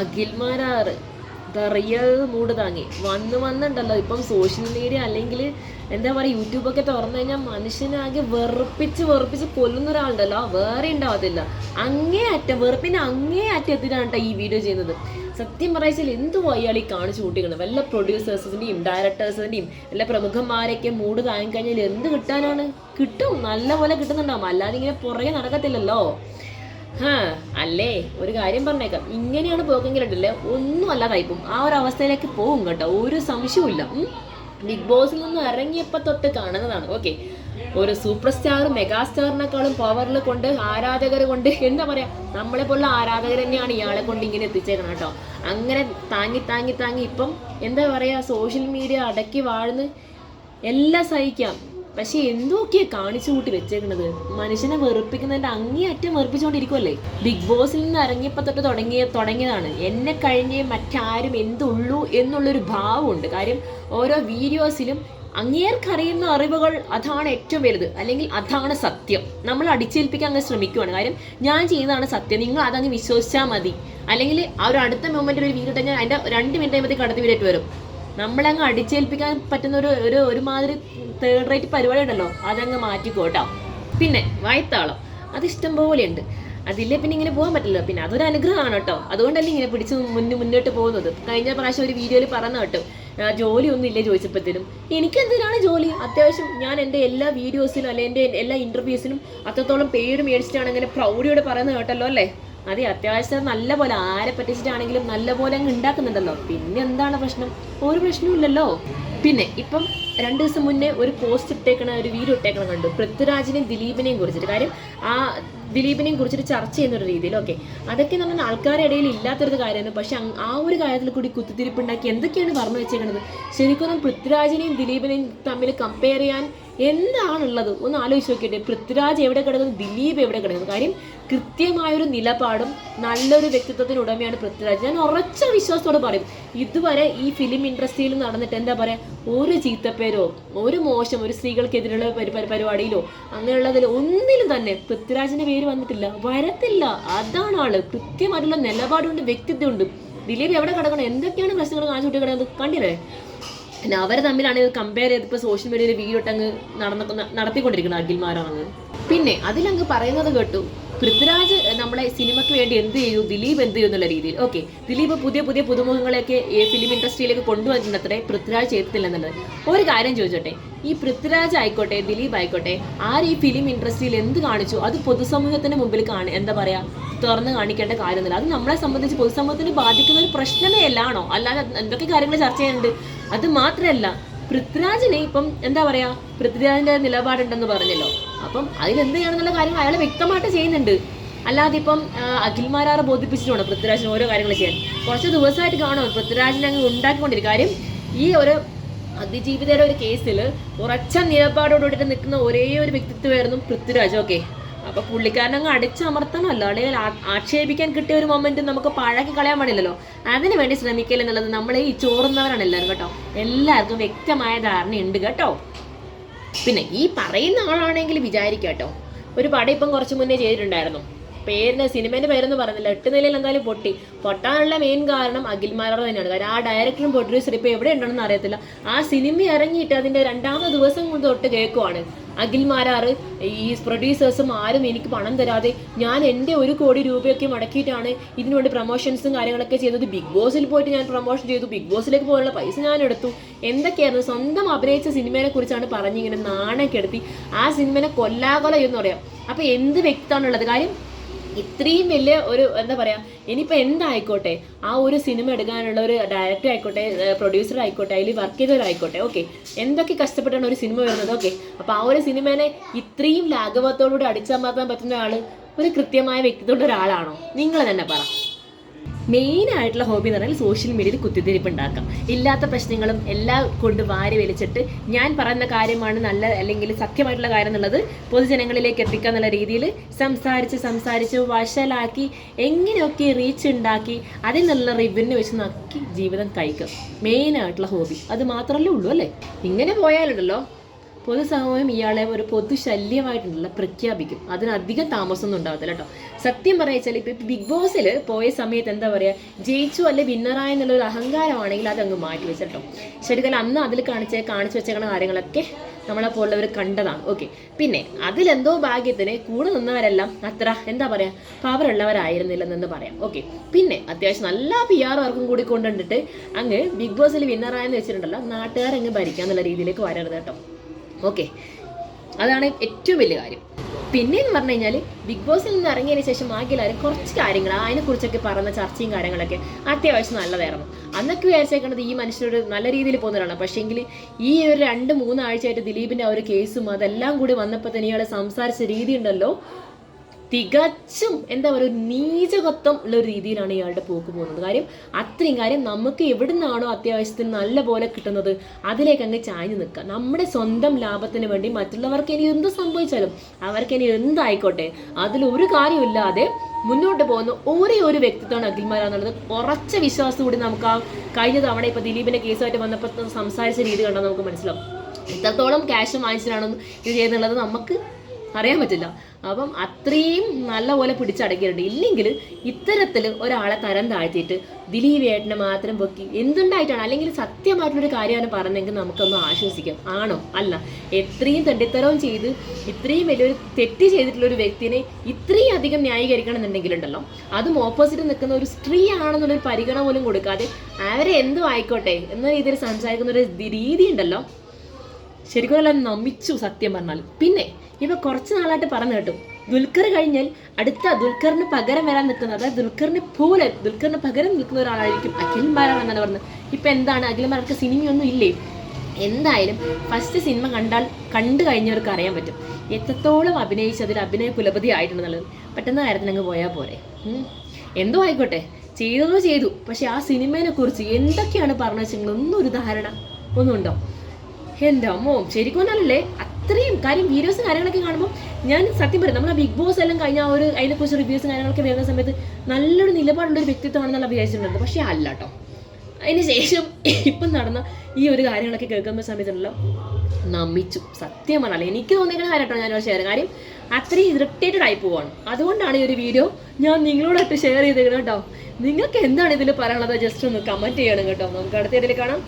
Akhil Marar real മൂട് താങ്ങി. വന്ന് വന്നിട്ടുണ്ടല്ലോ ഇപ്പം സോഷ്യൽ മീഡിയ അല്ലെങ്കിൽ എന്താ പറയുക യൂട്യൂബൊക്കെ തുറന്നു കഴിഞ്ഞാൽ മനുഷ്യനാകെ വെറുപ്പിച്ച് വെറുപ്പിച്ച് കൊല്ലുന്ന ഒരാളുണ്ടല്ലോ. വേറെ ഉണ്ടാവത്തില്ല. അങ്ങേ അറ്റം വെറുപ്പിനെ അങ്ങേ അറ്റം എത്തിയിട്ടാണ് കേട്ടോ ഈ വീഡിയോ ചെയ്യുന്നത്. സത്യം പറയിച്ചാൽ എന്ത് അയാൾ ഈ കാണിച്ചു കൂട്ടിക്കണം വല്ല പ്രൊഡ്യൂസേഴ്സിന്റെയും ഡയറക്ടേഴ്സിന്റെയും വല്ല പ്രമുഖന്മാരെയൊക്കെ മൂഡ് താങ്ങിക്കഴിഞ്ഞാൽ എന്ത് കിട്ടാനാണ്? കിട്ടും. നല്ല പോലെ കിട്ടുന്നുണ്ടാവും. അല്ലാതെ ഇങ്ങനെ പുറകെ നടക്കത്തില്ലല്ലോ. അല്ലേ? ഒരു കാര്യം പറഞ്ഞേക്കാം. ഇങ്ങനെയാണ് പോക്കെങ്കിലുണ്ടല്ലേ ഒന്നും അല്ലാതായിപ്പോവും ആ ഒരു അവസ്ഥയിലേക്ക് പോകും കേട്ടോ. ഒരു സംശയവും ഇല്ല. ബിഗ് ബോസിൽ നിന്ന് ഇറങ്ങിയപ്പോൾ തൊട്ട് കാണുന്നതാണ്. ഓക്കെ ഒരു സൂപ്പർ സ്റ്റാർ മെഗാ സ്റ്റാറിനേക്കാളും പവറിൽ കൊണ്ട് ആരാധകർ കൊണ്ട് എന്താ പറയാ? നമ്മളെ പോലുള്ള ആരാധകർ തന്നെയാണ് ഇയാളെ കൊണ്ട് ഇങ്ങനെ എത്തിച്ചേക്കണം കേട്ടോ. അങ്ങനെ താങ്ങി താങ്ങി താങ്ങി ഇപ്പം എന്താ പറയാ? സോഷ്യൽ മീഡിയ അടക്കി വാഴ്ന്ന് എല്ലാം സഹിക്കാം. പക്ഷെ എന്തൊക്കെയാ കാണിച്ചു കൂട്ടി വെച്ചേക്കുന്നത് മനുഷ്യനെ വെറുപ്പിക്കുന്നതിന്റെ അങ്ങേയറ്റം വെറുപ്പിച്ചുകൊണ്ടിരിക്കുമല്ലേ ബിഗ് ബോസിൽ നിന്ന് ഇറങ്ങിയപ്പോ തൊട്ട് തുടങ്ങിയ തുടങ്ങിയതാണ്. എന്നെ കഴിഞ്ഞ് മറ്റാരും എന്തുള്ളൂ എന്നുള്ളൊരു ഭാവമുണ്ട്. കാര്യം ഓരോ വീഡിയോസിലും അങ്ങേർക്കറിയുന്ന അറിവുകൾ അതാണ് ഏറ്റവും വലുത്. അല്ലെങ്കിൽ അതാണ് സത്യം. നമ്മൾ അടിച്ചേൽപ്പിക്കാൻ അങ്ങ് ശ്രമിക്കുവാണ്. കാര്യം ഞാൻ ചെയ്യുന്നതാണ് സത്യം. നിങ്ങൾ അതങ്ങ് വിശ്വസിച്ചാൽ മതി. അല്ലെങ്കിൽ ആ ഒരു അടുത്ത മൊമെന്റിൽ ഒരു വീഡിയോ തന്നെ രണ്ട് മിനിറ്റ് കഴിയുമ്പോഴത്തേക്ക് അടുത്ത വീഡിയോ വരും. നമ്മളങ്ങ് അടിച്ചേൽപ്പിക്കാൻ പറ്റുന്ന ഒരു ഒരു ഒരുമാതിരി തേർഡ് റേറ്റ് പരിപാടി ഉണ്ടല്ലോ അതങ്ങ് മാറ്റിക്കോട്ടോ. പിന്നെ വായത്താളം അത് ഇഷ്ടം ഉണ്ട് അതില്ലേ പിന്നെ ഇങ്ങനെ പോകാൻ പറ്റില്ല പിന്നെ അതൊരു അനുഗ്രഹമാണ് കേട്ടോ. അതുകൊണ്ടല്ലേ ഇങ്ങനെ പിടിച്ച് മുന്നേ മുന്നോട്ട് പോകുന്നത്. കഴിഞ്ഞ പ്രാവശ്യം ഒരു വീഡിയോയിൽ പറഞ്ഞു കേട്ടോ. ജോലിയൊന്നും ഇല്ലേ ചോദിച്ചപ്പോഴത്തേനും. എനിക്ക് എന്തിനാണ് ജോലി? അത്യാവശ്യം ഞാൻ എന്റെ എല്ലാ വീഡിയോസിനും അല്ലെ എന്റെ എല്ലാ ഇന്റർവ്യൂസിലും അത്രത്തോളം പേര് മേടിച്ചിട്ടാണ് അങ്ങനെ പ്രൗഢിയോടെ പറയുന്നത് കേട്ടല്ലോ അല്ലേ? അതെ അത്യാവശ്യം നല്ല പോലെ ആരെ പറ്റിച്ചിട്ടാണെങ്കിലും നല്ല പോലെ അങ്ങ് ഉണ്ടാക്കുന്നുണ്ടല്ലോ. പിന്നെ എന്താണ് പ്രശ്നം? ഒരു പ്രശ്നമില്ലല്ലോ പിന്നെ ഇപ്പം രണ്ട് ദിവസം മുന്നേ ഒരു പോസ്റ്റ് ഇട്ടേക്കണ ഒരു വീഡിയോ ഇട്ടേക്കണ കണ്ടു. പൃഥ്വിരാജിനെയും ദിലീപിനെയും കുറിച്ചിട്ട്. കാര്യം ആ ദിലീപിനെയും കുറിച്ചിട്ട് ചർച്ച ചെയ്യുന്ന ഒരു രീതിയിൽ ഓക്കെ അതൊക്കെ എന്ന് പറഞ്ഞാൽ ആൾക്കാരുടെ ഇടയിൽ ഇല്ലാത്തൊരു കാര്യമാണ്. പക്ഷെ ആ ഒരു കാര്യത്തിൽ കൂടി കുത്തിത്തിരിപ്പുണ്ടാക്കി എന്തൊക്കെയാണ് പറഞ്ഞു വെച്ചേക്കുന്നത് ശരിക്കും പൃഥ്വിരാജിനെയും ദിലീപിനെയും തമ്മിൽ കമ്പയർ ചെയ്യാൻ എന്താണുള്ളത്? ഒന്ന് ആലോചിച്ച് നോക്കിയിട്ട്. പൃഥ്വിരാജ് എവിടെ കിടക്കുന്നു? ദിലീപ് എവിടെ കിടക്കുന്നു? കാര്യം കൃത്യമായൊരു നിലപാടും നല്ലൊരു വ്യക്തിത്വത്തിന് ഉടമയാണ് പൃഥ്വിരാജ്. ഞാൻ ഉറച്ച വിശ്വാസത്തോട് പറയും ഇതുവരെ ഈ ഫിലിം ഇൻഡസ്ട്രിയിൽ നടന്നിട്ട് എന്താ പറയുക ഒരു ചീത്തപ്പേരോ ഒരു മോശം ഒരു സ്ത്രീകൾക്കെതിരെയുള്ള പരി- പരി- പരിപാടിയിലോ അങ്ങനെയുള്ളതിൽ ഒന്നിലും തന്നെ പൃഥ്വിരാജിന്റെ പേര് വന്നിട്ടില്ല വരത്തില്ല. അതാണ് ആൾ. കൃത്യമായിട്ടുള്ള നിലപാടുണ്ട് വ്യക്തിത്വമുണ്ട്. ദിലീപ് എവിടെ കിടക്കണം? എന്തൊക്കെയാണ് പ്രശ്നങ്ങൾ കാണിച്ചു കിട്ടി കിടക്കുന്നത്? കണ്ടില്ലേ? പിന്നെ അവർ തമ്മിലാണ് ഇത് കമ്പയർ ചെയ്തപ്പോൾ സോഷ്യൽ മീഡിയയിൽ വീഡിയോ ഇട്ടങ്ങ് നടന്ന നടത്തിക്കൊണ്ടിരിക്കുന്നത് അഖിൽമാരാണെന്ന് പിന്നെ അതിലങ്ങ് പറയുന്നത് കേട്ടു പൃഥ്വിരാജ് നമ്മളെ സിനിമയ്ക്ക് വേണ്ടി എന്ത് ചെയ്തു? ദിലീപ് എന്ത് ചെയ്തു എന്നുള്ള രീതിയിൽ. ഓക്കെ ദിലീപ് പുതിയ പുതിയ പുതുമുഖങ്ങളെയൊക്കെ ഈ ഫിലിം ഇൻഡസ്ട്രിയിലേക്ക് കൊണ്ടുവന്നിട്ടത്രേ പൃഥ്വിരാജ് ചെയ്തിട്ടില്ല എന്നുള്ളത് ഒരു കാര്യം ചോദിച്ചോട്ടെ ഈ പൃഥ്വിരാജ് ആയിക്കോട്ടെ ദിലീപ് ആയിക്കോട്ടെ ആര് ഈ ഫിലിം ഇൻഡസ്ട്രിയിൽ എന്ത് കാണിച്ചു? അത് പൊതുസമൂഹത്തിന്റെ മുമ്പിൽ കാണി എന്താ പറയാ? തുറന്ന് കാണിക്കേണ്ട കാര്യമൊന്നുമില്ല. അത് നമ്മളെ സംബന്ധിച്ച് പൊതുസമൂഹത്തിന് ബാധിക്കുന്ന ഒരു പ്രശ്നമേ അല്ലാണോ അല്ലാതെ എന്തൊക്കെ കാര്യങ്ങൾ ചർച്ച ചെയ്യുന്നുണ്ട്? അത് മാത്രമല്ല പൃഥ്വിരാജിനെ ഇപ്പം എന്താ പറയാ പൃഥ്വിരാജിന്റെ നിലപാടുണ്ടെന്ന് പറഞ്ഞല്ലോ. അപ്പം അതിലെന്ത് ചെയ്യണമെന്നുള്ള കാര്യങ്ങൾ അയാൾ വ്യക്തമായിട്ട് ചെയ്യുന്നുണ്ട്. അല്ലാതെ ഇപ്പം അഖിൽമാരാറ് ബോധിപ്പിച്ചിട്ടുണ്ട് പൃഥ്വിരാജിന് ഓരോ കാര്യങ്ങൾ ചെയ്യാൻ? കുറച്ച് ദിവസമായിട്ട് കാണുമോ പൃഥ്വിരാജിനെ അങ്ങ് ഉണ്ടാക്കിക്കൊണ്ടിരിക്കും കാര്യം ഈ ഒരു അതിജീവിതയുടെ ഒരു കേസിൽ ഉറച്ച നിലപാടോടുകൂടി നിൽക്കുന്ന ഒരേ ഒരു വ്യക്തിത്വമായിരുന്നു പൃഥ്വിരാജ്. ഓക്കെ. അപ്പൊ പുള്ളിക്കാരൻ അങ്ങ് അടിച്ചമർത്തണമല്ലോ അല്ലെങ്കിൽ ആക്ഷേപിക്കാൻ കിട്ടിയ ഒരു മൊമെന്റ് നമുക്ക് പാഴാക്കി കളയാൻ പാടില്ലല്ലോ. അതിനു വേണ്ടി ശ്രമിക്കൽ എന്നുള്ളത് നമ്മൾ ഈ ചോറുന്നവരാണ് എല്ലാവരും കേട്ടോ. എല്ലാവർക്കും വ്യക്തമായ ധാരണയുണ്ട് കേട്ടോ. പിന്നെ ഈ പറയുന്ന ആളാണെങ്കിൽ വിചാരിക്കാം കേട്ടോ ഒരു പടം ഇപ്പം കുറച്ച് മുന്നേ ചെയ്തിട്ടുണ്ടായിരുന്നു. പേരിന് സിനിമേന്റെ പേരൊന്നും പറഞ്ഞില്ല എട്ട് നിലയിൽ എന്തായാലും പൊട്ടി. പൊട്ടാനുള്ള മെയിൻ കാരണം അഖിൽമാരോട് തന്നെയാണ്. കാരണം ആ ഡയറക്ടറും പ്രൊഡ്യൂസറും ഇപ്പൊ എവിടെ ഉണ്ടെന്ന് അറിയത്തില്ല. ആ സിനിമ ഇറങ്ങിയിട്ട് അതിന്റെ രണ്ടാമത്തെ ദിവസം കൊണ്ട് തൊട്ട് കേൾക്കുവാണ് അഖിൽമാരാറ് ഈ പ്രൊഡ്യൂസേഴ്സും ആരും എനിക്ക് പണം തരാതെ ഞാൻ എന്റെ ഒരു കോടി രൂപയൊക്കെ മുടക്കിയിട്ടാണ് ഇതിനുവേണ്ടി പ്രൊമോഷൻസും കാര്യങ്ങളൊക്കെ ചെയ്തത്. ബിഗ് ബോസിൽ പോയിട്ട് ഞാൻ പ്രൊമോഷൻ ചെയ്തു. ബിഗ് ബോസിലേക്ക് പോലുള്ള പൈസ ഞാൻ എടുത്തു. എന്തൊക്കെയായിരുന്നു? സ്വന്തം അഭിനയിച്ച സിനിമയെ കുറിച്ചാണ് പറഞ്ഞിങ്ങനെ നാണക്കെടുത്തി ആ സിനിമനെ കൊല്ലാകൊല എന്ന് പറയാം. അപ്പൊ എന്ത് വ്യക്തമാണുള്ളത്? കാര്യം ഇത്രയും വലിയ ഒരു എന്താ പറയാ ഇനിയിപ്പോൾ എന്തായിക്കോട്ടെ? ആ ഒരു സിനിമ എടുക്കാനുള്ള ഒരു ഡയറക്ടർ ആയിക്കോട്ടെ പ്രൊഡ്യൂസർ ആയിക്കോട്ടെ അതിൽ വർക്ക് ചെയ്തവരായിക്കോട്ടെ ഓക്കെ എന്തൊക്കെ കഷ്ടപ്പെട്ടാണ് ഒരു സിനിമ വരുന്നത് ഓക്കെ അപ്പോൾ ആ ഒരു സിനിമേനെ ഇത്രയും ലാഘവത്തോടുകൂടി അടിച്ചമർത്താൻ പറ്റുന്ന ആൾ ഒരു കൃത്യമായ വ്യക്തിത്വമുള്ള ഒരാളാണോ? നിങ്ങൾ തന്നെ പറ. മെയിൻ ആയിട്ടുള്ള ഹോബി എന്ന് പറഞ്ഞാൽ സോഷ്യൽ മീഡിയയിൽ കുത്തിത്തിരിപ്പ് ഉണ്ടാക്കാം ഇല്ലാത്ത പ്രശ്നങ്ങളും എല്ലാം കൊണ്ട് വാരി വലിച്ചിട്ട് ഞാൻ പറയുന്ന കാര്യമാണ് നല്ല അല്ലെങ്കിൽ സത്യമായിട്ടുള്ള കാര്യം എന്നുള്ളത് പൊതുജനങ്ങളിലേക്ക് എത്തിക്കുക എന്നുള്ള രീതിയിൽ സംസാരിച്ച് സംസാരിച്ച് വഷലാക്കി എങ്ങനെയൊക്കെ റീച്ച് ഉണ്ടാക്കി അതിൽ നിന്നുള്ള റിവന്യൂ വെച്ച് നക്കി ജീവിതം കഴിക്കും മെയിൻ ആയിട്ടുള്ള ഹോബി. അത് മാത്രമല്ലേ ഉള്ളൂ അല്ലേ? ഇങ്ങനെ പോയാലുണ്ടല്ലോ. പൊതുസമൂഹം ഇയാളെ ഒരു പൊതു ശല്യമായിട്ടുള്ള പ്രഖ്യാപിക്കും. അതിനധികം താമസമൊന്നും ഉണ്ടാവത്തില്ല കേട്ടോ. സത്യം പറയച്ചാൽ ഇപ്പൊ ബിഗ് ബോസിൽ പോയ സമയത്ത് എന്താ പറയാ ജയിച്ചു അല്ലെ വിന്നറായ എന്നുള്ള ഒരു അഹങ്കാരമാണെങ്കിൽ അതങ്ങ് മാറ്റി വെച്ചിട്ടോ ശരിക്കും അന്ന് അതിൽ കാണിച്ച കാണിച്ചു വെച്ചേക്കണ കാര്യങ്ങളൊക്കെ നമ്മളെ പോലുള്ളവർ കണ്ടതാണ്. ഓക്കെ. പിന്നെ അതിലെന്തോ ഭാഗ്യത്തിന് കൂടെ നിന്നവരെല്ലാം അത്ര എന്താ പറയാ പവറുള്ളവരായിരുന്നില്ലെന്ന് പറയാം. ഓക്കെ. പിന്നെ അത്യാവശ്യം നല്ല പി ആർ വർക്കും കൂടി കൊണ്ടുവന്നിട്ട് അങ്ങ് ബിഗ് ബോസിൽ വിന്നറായെന്ന് വെച്ചിട്ടുണ്ടല്ലോ നാട്ടുകാരങ്ങ് ഭരിക്കാന്നുള്ള രീതിയിലേക്ക് വരരുത് കേട്ടോ. ഓക്കെ. അതാണ് ഏറ്റവും വലിയ കാര്യം. പിന്നെ എന്ന് പറഞ്ഞു കഴിഞ്ഞാൽ ബിഗ് ബോസിൽ നിന്ന് ഇറങ്ങിയതിന് ശേഷം ബാക്കിയെല്ലാവരും കുറച്ച് കാര്യങ്ങൾ അതിനെക്കുറിച്ചൊക്കെ പറഞ്ഞ ചർച്ചയും കാര്യങ്ങളൊക്കെ അത്യാവശ്യം നല്ലതായിരുന്നു. അന്നൊക്കെ വിചാരിച്ചേക്കുന്നത് ഈ മനുഷ്യനോട് നല്ല രീതിയിൽ പോകുന്നവരാണ്. പക്ഷേങ്കിൽ ഈ ഒരു രണ്ട് മൂന്നാഴ്ചയായിട്ട് ദിലീപിന്റെ ആ ഒരു കേസും അതെല്ലാം കൂടി വന്നപ്പോൾ തന്നെ ഇയാൾ സംസാരിച്ച രീതി ഉണ്ടല്ലോ. തികച്ചും എന്താ പറയുക നീചകത്വം ഉള്ള ഒരു രീതിയിലാണ് ഇയാളുടെ പോക്ക് പോകുന്നത്. കാര്യം അത്രയും കാര്യം നമുക്ക് എവിടെ നിന്നാണോ അത്യാവശ്യത്തിന് നല്ല പോലെ കിട്ടുന്നത് അതിലേക്ക് അങ്ങ് ചാഞ്ഞു നിൽക്കുക. നമ്മുടെ സ്വന്തം ലാഭത്തിന് വേണ്ടി മറ്റുള്ളവർക്ക് ഇനി എന്ത് സംഭവിച്ചാലും അവർക്ക് ഇനി എന്തായിക്കോട്ടെ അതിലൊരു കാര്യമില്ലാതെ മുന്നോട്ട് പോകുന്ന ഒരേ ഒരു വ്യക്തിത്വമാണ് അഖിൽമാര എന്നുള്ളത് ഉറച്ച വിശ്വാസം കൂടി നമുക്ക് ആ കഴിഞ്ഞ തവണ ഇപ്പം ദിലീപിന്റെ കേസുമായിട്ട് വന്നപ്പോൾ സംസാരിച്ച രീതി കണ്ടാൽ നമുക്ക് മനസ്സിലാവും. എത്രത്തോളം ക്യാഷ് വാങ്ങിച്ചിട്ടാണെന്ന് ഇത് ചെയ്യുന്നുള്ളത് നമുക്ക് അറിയാൻ പറ്റില്ല. അപ്പം അത്രയും നല്ലപോലെ പിടിച്ചടക്കിയിട്ടുണ്ട് ഇല്ലെങ്കിൽ ഇത്തരത്തിൽ ഒരാളെ തരം താഴ്ത്തിയിട്ട് ദിലീപ് ഏട്ടനെ മാത്രം പൊക്കി എന്തുണ്ടായിട്ടാണ്? അല്ലെങ്കിൽ സത്യമായിട്ടുള്ളൊരു കാര്യമാണ് പറഞ്ഞെങ്കിൽ നമുക്കൊന്ന് ആശ്വസിക്കാം. ആണോ? അല്ല. എത്രയും തെണ്ടിത്തരവും ചെയ്ത് ഇത്രയും വലിയൊരു തെറ്റ് ചെയ്തിട്ടുള്ള ഒരു വ്യക്തിനെ ഇത്രയും അധികം ന്യായീകരിക്കണം എന്നുണ്ടെങ്കിലുണ്ടല്ലോ അതും ഓപ്പോസിറ്റ് നിൽക്കുന്ന ഒരു സ്ത്രീ ആണെന്നുള്ളൊരു പരിഗണന പോലും കൊടുക്കാതെ അവരെ എന്തും ആയിക്കോട്ടെ എന്ന രീതിയിൽ സംസാരിക്കുന്ന ഒരു രീതി ഉണ്ടല്ലോ. ശരിക്കും എല്ലാം നമിച്ചു സത്യം പറഞ്ഞാൽ. പിന്നെ ഇവ കുറച്ച് നാളായിട്ട് പറഞ്ഞു കേട്ടു. ദുൽഖർ കഴിഞ്ഞാൽ അടുത്ത ദുൽഖറിന് പകരം വരാൻ നിൽക്കുന്നത് അതായത് ദുൽഖറിനെ പോലെ ദുൽഖറിന് പകരം നിൽക്കുന്ന ഒരാളായിരിക്കും അഖിൽ മാരാൻ എന്നാണ് പറഞ്ഞത്. ഇപ്പൊ എന്താണ്? അഖിൽ മാർക്ക് സിനിമയൊന്നും ഇല്ലേ? എന്തായാലും ഫസ്റ്റ് സിനിമ കണ്ടാൽ കണ്ടു കഴിഞ്ഞവർക്ക് അറിയാൻ പറ്റും. എത്രത്തോളം അഭിനയിച്ച് അതിൽ അഭിനയ കുലപതി ആയിട്ടുണ്ടെന്നുള്ളത്. പെട്ടെന്ന് കാര്യത്തിന് അങ്ങ് പോയാൽ പോരെ. എന്തോ ആയിക്കോട്ടെ. ചെയ്തതോ ചെയ്തു. പക്ഷെ ആ സിനിമയെ കുറിച്ച് എന്തൊക്കെയാണ് പറഞ്ഞു വെച്ചെങ്കിൽ ഒന്നും ഒരു ധാരണ ഒന്നുണ്ടോ എന്റെ അമ്മോ ശരിക്കും പറഞ്ഞാലല്ലേ അത്രയും കാര്യം വീഡിയോസ് കാര്യങ്ങളൊക്കെ കാണുമ്പോൾ ഞാൻ സത്യം പറയും നമ്മൾ ആ ബിഗ് ബോസ് എല്ലാം കഴിഞ്ഞ ആ ഒരു അതിനെക്കുറിച്ച് റിവ്യൂസും കാര്യങ്ങളൊക്കെ വരുന്ന സമയത്ത് നല്ലൊരു നിലപാടുള്ള ഒരു വ്യക്തിത്വമാണെന്നുള്ള വിചാരിച്ചിട്ടുണ്ട് പക്ഷേ അല്ല കേട്ടോ അതിന് ശേഷം ഇപ്പം നടന്ന ഈ ഒരു കാര്യങ്ങളൊക്കെ കേൾക്കുന്ന സമയത്തുണ്ടല്ലോ നമിച്ചു. സത്യം പറഞ്ഞാൽ എനിക്ക് തോന്നിയിരിക്കുന്ന കാര്യം കേട്ടോ ഞാൻ ഷെയർ കാര്യം അത്രയും ഇറിറ്റേറ്റഡ് ആയി പോവാണ്. അതുകൊണ്ടാണ് ഈ ഒരു വീഡിയോ ഞാൻ നിങ്ങളോടായിട്ട് ഷെയർ ചെയ്തേക്കണം കേട്ടോ നിങ്ങൾക്ക് എന്താണ് ഇതിൽ പറയാനുള്ളത്? ജസ്റ്റ് ഒന്ന് കമന്റ് ചെയ്യണം കേട്ടോ. നമുക്ക് അടുത്ത ഇതിൽ കാണാം.